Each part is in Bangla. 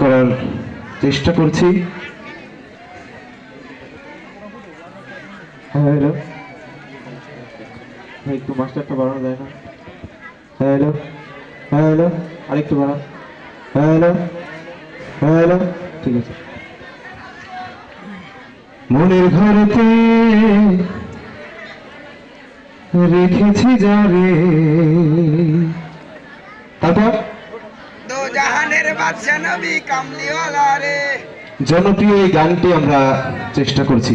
করার চেষ্টা করছি। হ্যাঁ হ্যালো ভাই, একটু মাস্টারটা বাড়ানো যায় না। হ্যাঁ হ্যালো হ্যাঁ হ্যালো আরেকটু হ্যাঁ হ্যালো হ্যাঁ হ্যালো ঠিক আছে। মনের ঘরেতে রেখেছি যারে তারপর দো জাহানের বাদশা নবী কামলিওয়ালা রে জনপ্রিয় এই গানটি আমরা চেষ্টা করছি।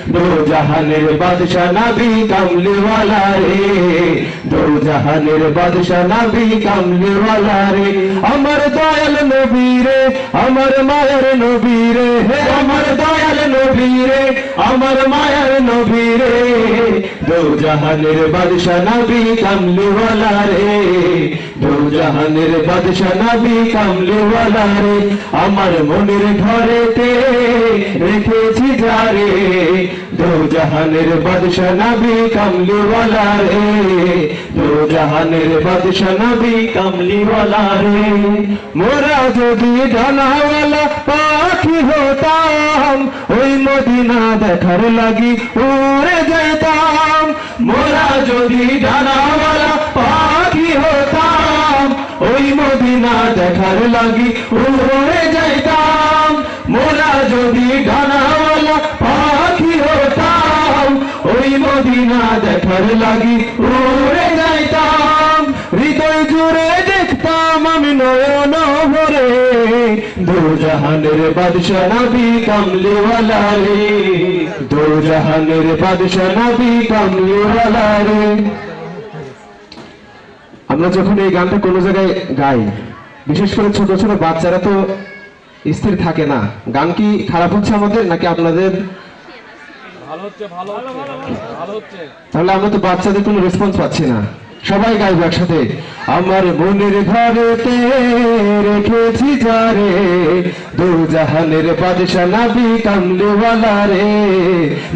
দো জাহানের বাদশা নবী কামলিওয়ালা রে। দো জাহানের বাদশা নবী কামলিওয়ালা রে। আমার দয়াল নবী রে, আমার মায়ের নবী রে। আমার দয়াল নবী রে, আমার মায়ের নবী রে। দো জাহানের বাদশা নবী কামলিওয়ালা রে। দো জাহানের বাদশা নবী কামলিওয়ালা রে। আমার মনের ঘরেতে রেখেছি যারে। দো জাহানের বাদশা নবী রে। দো জাহানের বাদশা নবী রে। মোরা যদি ডানাওয়ালা পাখি হতাম, ওই মদিনা দেখার লাগি উড়ে যেতাম। মোরা যদি ডানাওয়ালা পাখি হতাম, ওই মদিনা দেখার লাগি উড়ে যাইতাম মোরা যদি ডানাওয়ালা দেখার লাগি। উড়ে যাইতাম হৃদয় জুড়ে দেখতাম আমি নয়ন ভরে। বাদশা রে। বাদশা রে। আমরা যখন এই গানটা কোনো জায়গায় গাই, বিশেষ করে ছোট ছোট বাচ্চারা তো স্থির থাকে না। গান কি খারাপ হচ্ছে আমাদের, নাকি আপনাদের ভালো হচ্ছে ভালো হচ্ছে ভালো হচ্ছে। তাহলে আমরা তো বাচ্চাদের কোনো রেসপন্স পাচ্ছি না। সবাই গাইবো একসাথে। আমার মনের ঘরেতে রেখেছি যারে দো জাহানের বাদশা নবী কামলিওয়ালা রে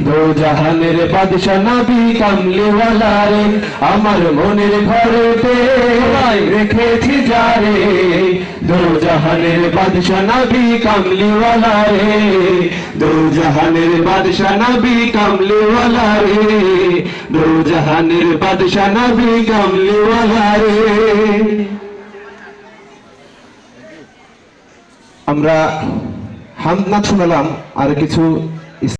দো জাহানের বাদশা নবী কামলিওয়ালা রে আমার মনের ঘরেতে রেখেছি যারে দো জাহানের বাদশা নবী কামলিওয়ালা রে দো জাহানের বাদশা নবী কামলিওয়ালা রে দো বাদশা নবী কামলিওয়ালা রে আমরা হামদ না শোনালাম আর কিছু